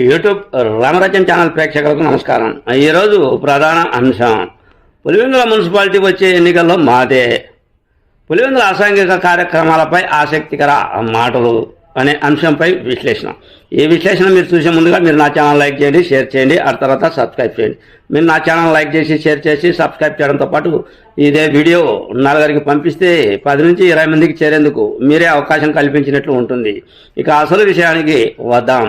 YouTube రామరాజ్యం channel ప్రేక్షకులకు నమస్కారం. ఈరోజు ప్రధాన అంశం. పులివెందుల మున్సిపాలిటీ వచ్చే ఎన్నికల్లో మాదే. పులివెందుల అసాంఘిక కార్యక్రమాలపై ఆసక్తికర మాటలు అనే అంశంపై విశ్లేషణ. ఈ విశ్లేషణ మీరు చూసే ముందుగా మీరు నా ఛానల్ లైక్ చేయండి షేర్ చేయండి ఆ తర్వాత సబ్స్క్రైబ్ చేయండి. మీరు నా ఛానల్ లైక్ చేసి షేర్ చేసి సబ్స్క్రైబ్ చేయడంతో పాటు ఇదే వీడియో నలుగురికి పంపిస్తే పది నుంచి ఇరవై మందికి చేరేందుకు మీరే అవకాశం కల్పించినట్లు ఉంటుంది. ఇక అసలు విషయానికి వద్దాం.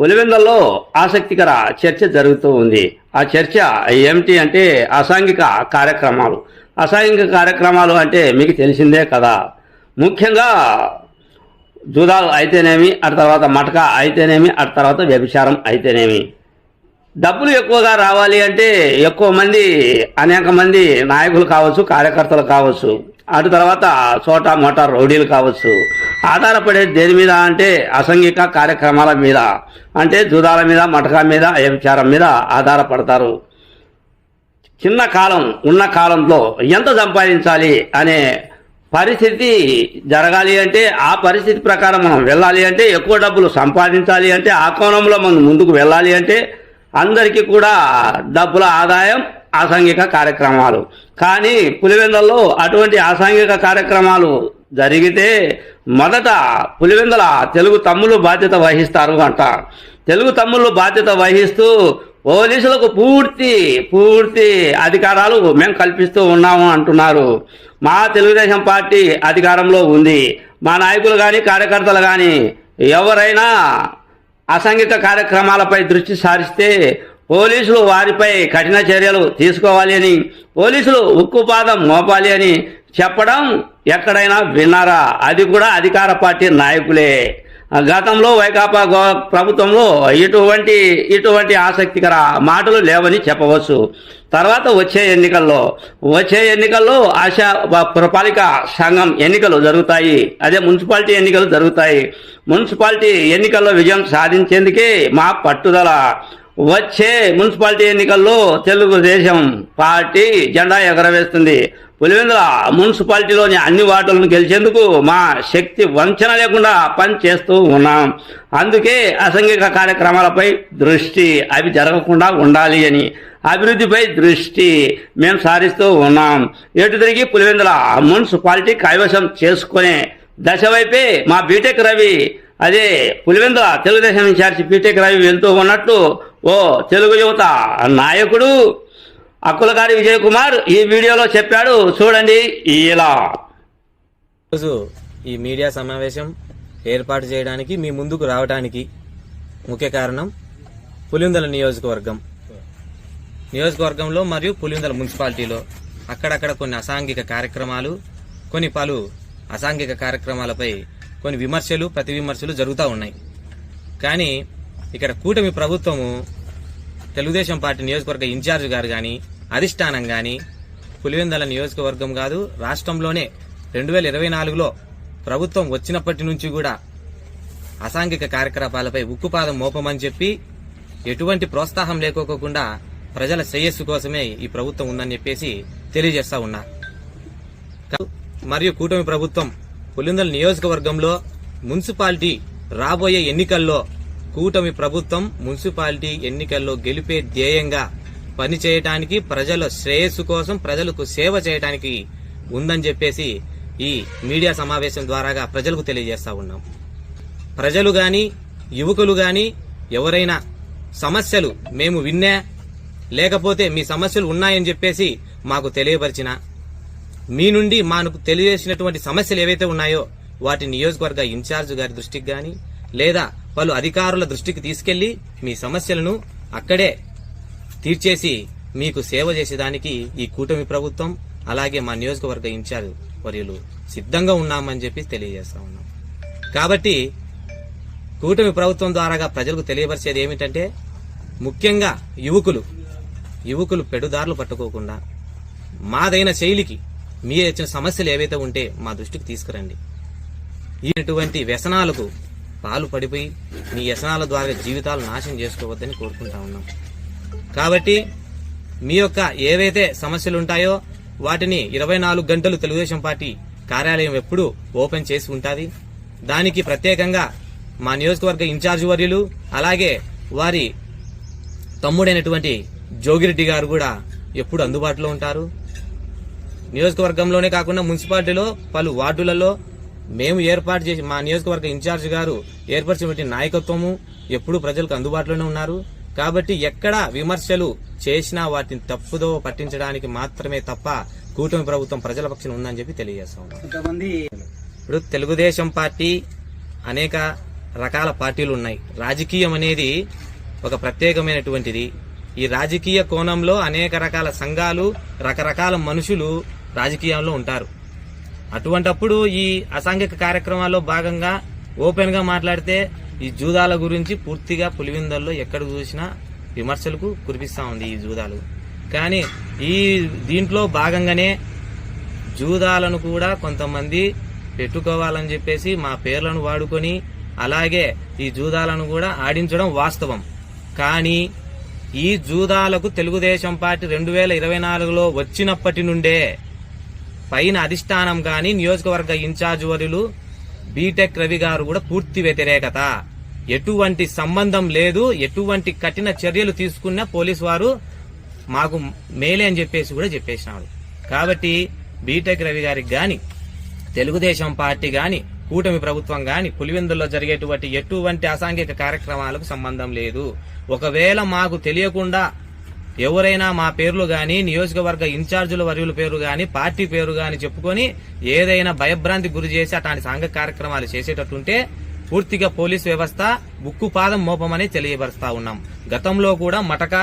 పులివెందుల్లో ఆసక్తికర చర్చ జరుగుతూ ఉంది. ఆ చర్చ ఏమిటి అంటే అసాంఘిక కార్యక్రమాలు. అసాంఘిక కార్యక్రమాలు అంటే మీకు తెలిసిందే కదా. ముఖ్యంగా జూదాలు అయితేనేమి ఆ తర్వాత మటక అయితేనేమి ఆ తర్వాత వ్యభిచారం అయితేనేమి. డబ్బులు ఎక్కువగా రావాలి అంటే ఎక్కువ మంది అనేక మంది నాయకులు కావచ్చు కార్యకర్తలు కావచ్చు. అటు తర్వాత చోటా మోటా రౌడీలు కావచ్చు. ఆధారపడేది దేని మీద అంటే అసంఘిక కార్యక్రమాల మీద. అంటే జూదాల మీద మటకా మీద వ్యభిచారం మీద ఆధారపడతారు. చిన్న కాలం ఉన్న కాలంలో ఎంత సంపాదించాలి అనే పరిస్థితి జరగాలి అంటే ఆ పరిస్థితి ప్రకారం మనం వెళ్ళాలి అంటే ఎక్కువ డబ్బులు సంపాదించాలి అంటే ఆ కోణంలో మనం ముందుకు వెళ్ళాలి అంటే అందరికీ కూడా డబ్బుల ఆదాయం అసాంఘిక కార్యక్రమాలు. కానీ పులివెందల్లో అటువంటి అసాంఘిక కార్యక్రమాలు జరిగితే మొదట పులివెందల తెలుగు తమ్ముళ్ళు బాధ్యత వహిస్తారు అంట. తెలుగు తమ్ముళ్ళు బాధ్యత వహిస్తూ పోలీసులకు పూర్తి పూర్తి అధికారాలు మేము కల్పిస్తూ ఉన్నాము అంటున్నారు. మా తెలుగుదేశం పార్టీ అధికారంలో ఉంది. మా నాయకులు కానీ కార్యకర్తలు కానీ ఎవరైనా అసాంఘిక కార్యక్రమాలపై దృష్టి సారిస్తే పోలీసులు వారిపై కఠిన చర్యలు తీసుకోవాలి అని పోలీసులు ఉక్కుపాదం మోపాలి అని చెప్పడం ఎక్కడైనా విన్నారా? అది కూడా అధికార పార్టీ నాయకులే. గతంలో వైకాపా గో- ప్రభుత్వంలో ఇటువంటి ఇటువంటి ఆసక్తికర మాటలు లేవని చెప్పవచ్చు. తర్వాత వచ్చే ఎన్నికల్లో వచ్చే ఎన్నికల్లో ఆశా పురపాలిక సంఘం ఎన్నికలు జరుగుతాయి. అదే మున్సిపాలిటీ ఎన్నికలు జరుగుతాయి. మున్సిపాలిటీ ఎన్నికల్లో విజయం సాధించేందుకే మా పట్టుదల. వచ్చే మున్సిపాలిటీ ఎన్నికల్లో తెలుగుదేశం పార్టీ జెండా ఎగరవేస్తుంది. పులివెందుల మున్సిపాలిటీలోని అన్ని వార్డులను గెలిచేందుకు మా శక్తి వంచన లేకుండా పని చేస్తూ ఉన్నాం. అందుకే అసంఘిక కార్యక్రమాలపై దృష్టి అవి జరగకుండా ఉండాలి అని అభివృద్ధిపై దృష్టి మేము సారిస్తూ ఉన్నాం. ఎటు తిరిగి పులివెందుల మున్సిపాలిటీ కైవసం చేసుకునే దశ వైపే మా బీటెక్ రవి అదే Pulivendula Telugu Desam incharge B Tech Ravi వెళ్తూ ఉన్నట్టు ఓ తెలుగు యువత నాయకుడు అక్కులగారి విజయ్ కుమార్ ఈ వీడియోలో చెప్పాడు. చూడండి ఇలా. ఈరోజు ఈ మీడియా సమావేశం ఏర్పాటు చేయడానికి మీ ముందుకు రావడానికి ముఖ్య కారణం పులిందల నియోజకవర్గం. నియోజకవర్గంలో మరియు పులిందల మున్సిపాలిటీలో అక్కడక్కడ కొన్ని అసాంఘిక కార్యక్రమాలు కొన్ని పలు అసాంఘిక కార్యక్రమాలపై కొన్ని విమర్శలు ప్రతి విమర్శలు జరుగుతూ ఉన్నాయి. కానీ ఇక్కడ కూటమి ప్రభుత్వము తెలుగుదేశం పార్టీ నియోజకవర్గ ఇన్ఛార్జ్ గారు కానీ అధిష్టానం కానీ పులివెందల నియోజకవర్గం కాదు రాష్ట్రంలోనే రెండు వేల ఇరవై నాలుగులో ప్రభుత్వం వచ్చినప్పటి నుంచి కూడా అసాంఘిక కార్యకలాపాలపై ఉక్కుపాదం మోపమని చెప్పి ఎటువంటి ప్రోత్సాహం లేకోకుండా ప్రజల శ్రేయస్సు కోసమే ఈ ప్రభుత్వం ఉందని చెప్పేసి తెలియజేస్తా ఉన్నా. మరియు కూటమి ప్రభుత్వం పులిందల నియోజకవర్గంలో మున్సిపాలిటీ రాబోయే ఎన్నికల్లో కూటమి ప్రభుత్వం మున్సిపాలిటీ ఎన్నికల్లో గెలిపే ధ్యేయంగా పనిచేయటానికి ప్రజల శ్రేయస్సు కోసం ప్రజలకు సేవ చేయడానికి ఉందని చెప్పేసి ఈ మీడియా సమావేశం ద్వారాగా ప్రజలకు తెలియజేస్తా ఉన్నాం. ప్రజలు కానీ యువకులు కానీ ఎవరైనా సమస్యలు మేము విన్నా లేకపోతే మీ సమస్యలు ఉన్నాయని చెప్పేసి మాకు తెలియపరిచిన మీ నుండి మాకు తెలియజేసినటువంటి సమస్యలు ఏవైతే ఉన్నాయో వాటి నియోజకవర్గ ఇన్ఛార్జ్ గారి దృష్టికి కానీ లేదా పలు అధికారుల దృష్టికి తీసుకెళ్ళి మీ సమస్యలను అక్కడే తీర్చేసి మీకు సేవ చేసేదానికి ఈ కూటమి ప్రభుత్వం అలాగే మా నియోజకవర్గ ఇన్ఛార్జ్ వర్యులు సిద్ధంగా ఉన్నామని చెప్పి తెలియజేస్తా ఉన్నాం. కాబట్టి కూటమి ప్రభుత్వం ద్వారాగా ప్రజలకు తెలియపరిచేది ఏమిటంటే ముఖ్యంగా యువకులు యువకులు పెడుదారులు పట్టుకోకుండా మాదైన శైలికి మీ ఇచ్చిన సమస్యలు ఏవైతే ఉంటే మా దృష్టికి తీసుకురండి. ఇటువంటి వ్యసనాలకు పాలు పడిపోయి మీ వ్యసనాల ద్వారా జీవితాలు నాశనం చేసుకోవద్దని కోరుకుంటా ఉన్నాం. కాబట్టి మీ యొక్క ఏవైతే సమస్యలు ఉంటాయో వాటిని ఇరవై నాలుగు గంటలు తెలుగుదేశం పార్టీ కార్యాలయం ఎప్పుడూ ఓపెన్ చేసి ఉంటుంది. దానికి ప్రత్యేకంగా మా నియోజకవర్గ ఇన్ఛార్జ్ వర్యులు అలాగే వారి తమ్ముడైనటువంటి జోగిరెడ్డి గారు కూడా ఎప్పుడు అందుబాటులో ఉంటారు. నియోజకవర్గంలోనే కాకుండా మున్సిపాలిటీలో పలు వార్డులలో మేము ఏర్పాటు చేసి మా నియోజకవర్గ ఇన్ఛార్జ్ గారు ఏర్పరిచినటువంటి నాయకత్వము ఎప్పుడు ప్రజలకు అందుబాటులోనే ఉన్నారు. కాబట్టి ఎక్కడ విమర్శలు చేసినా వాటిని తప్పుదో పట్టించడానికి మాత్రమే తప్ప కూటమి ప్రభుత్వం ప్రజల పక్షాన ఉందని చెప్పి తెలియజేస్తా ఇప్పుడు తెలుగుదేశం పార్టీ అనేక రకాల పార్టీలు ఉన్నాయి. రాజకీయం అనేది ఒక ప్రత్యేకమైనటువంటిది. ఈ రాజకీయ కోణంలో అనేక రకాల సంఘాలు రకరకాల మనుషులు రాజకీయాల్లో ఉంటారు. అటువంటప్పుడు ఈ అసాంఘిక కార్యక్రమాల్లో భాగంగా ఓపెన్గా మాట్లాడితే ఈ జూదాల గురించి పూర్తిగా పులివిందల్లో ఎక్కడ చూసినా విమర్శలకు కురిపిస్తా ఉంది ఈ జూదాలు. కానీ ఈ దీంట్లో భాగంగానే జూదాలను కూడా కొంతమంది పెట్టుకోవాలని చెప్పేసి మా పేర్లను వాడుకొని అలాగే ఈ జూదాలను కూడా ఆడించడం వాస్తవం. కానీ ఈ జూదాలకు తెలుగుదేశం పార్టీ రెండు వేల ఇరవై నాలుగులో వచ్చినప్పటి నుండే పైన అధిష్టానం గాని నియోజకవర్గ ఇన్ఛార్జ్ వరులు బీటెక్ రవి గారు కూడా పూర్తి వ్యతిరేకత. ఎటువంటి సంబంధం లేదు ఎటువంటి కఠిన చర్యలు తీసుకున్న పోలీసు వారు మాకు మేలే అని చెప్పేసి కూడా చెప్పేసినాడు కాబట్టి బీటెక్ రవి గారికి గాని తెలుగుదేశం పార్టీ గాని కూటమి ప్రభుత్వం గాని పులివెందుల్లో జరిగేటువంటి ఎటువంటి అసాంఘిక కార్యక్రమాలకు సంబంధం లేదు. ఒకవేళ మాకు తెలియకుండా ఎవరైనా మా పేర్లు గాని నియోజకవర్గ ఇన్ఛార్జీల వర్యుల పేరు గాని పార్టీ పేరు గాని చెప్పుకొని ఏదైనా భయభ్రాంతి గురి చేసి అట్లాంటి సంఘ కార్యక్రమాలు చేసేటట్టుంటే పూర్తిగా పోలీస్ వ్యవస్థ ఉక్కు పాదం మోపమని తెలియపరుస్తా ఉన్నాం. గతంలో కూడా మటక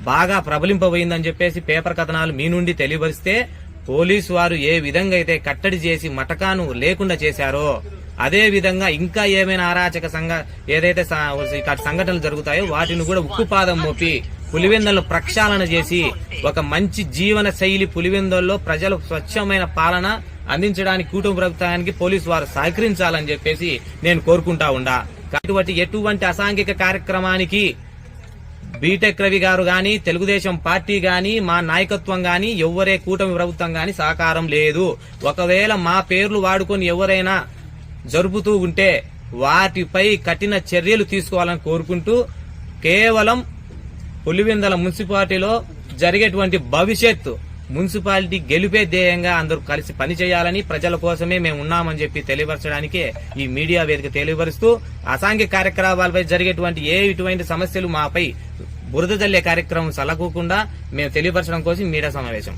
బాగా ప్రబలింపబోయిందని చెప్పేసి పేపర్ కథనాలు మీ నుండి తెలియపరిస్తే పోలీసు వారు ఏ విధంగా అయితే కట్టడి చేసి మటకాను లేకుండా చేశారో అదే విధంగా ఇంకా ఏమైనా అరాచక సంఘ ఏదైతే ఇట్లాంటి సంఘటనలు జరుగుతాయో వాటిని కూడా ఉక్కుపాదం మోపి పులివెందలను ప్రక్షాళన చేసి ఒక మంచి జీవన శైలి పులివెందల్లో ప్రజలు స్వచ్ఛమైన పాలన అందించడానికి కూటమి ప్రభుత్వానికి పోలీసు వారు సహకరించాలని చెప్పేసి నేను కోరుకుంటా ఉండా. అటువంటి ఎటువంటి అసాంఘిక కార్యక్రమానికి బీటెక్ రవి గారు గాని తెలుగుదేశం పార్టీ గాని మా నాయకత్వం గాని ఎవరే కూటమి ప్రభుత్వం గాని సహకారం లేదు. ఒకవేళ మా పేర్లు వాడుకొని ఎవరైనా జరుపుతూ ఉంటే వాటిపై కఠిన చర్యలు తీసుకోవాలని కోరుకుంటూ కేవలం పులివెందల మున్సిపాలిటీలో జరిగేటువంటి భవిష్యత్తు. మున్సిపాలిటీ గెలిపే ధ్యేయంగా అందరూ కలిసి పనిచేయాలని ప్రజల కోసమే మేము ఉన్నామని చెప్పి తెలియపరచడానికే ఈ మీడియా వేదిక తెలియపరుస్తూ అసాంఘిక కార్యక్రమాలపై జరిగేటువంటి ఏ ఇటువంటి సమస్యలు మాపై బురద జల్లే కార్యక్రమం సలకూకుండా మేము తెలియపరచడం కోసం మీడియా సమావేశం.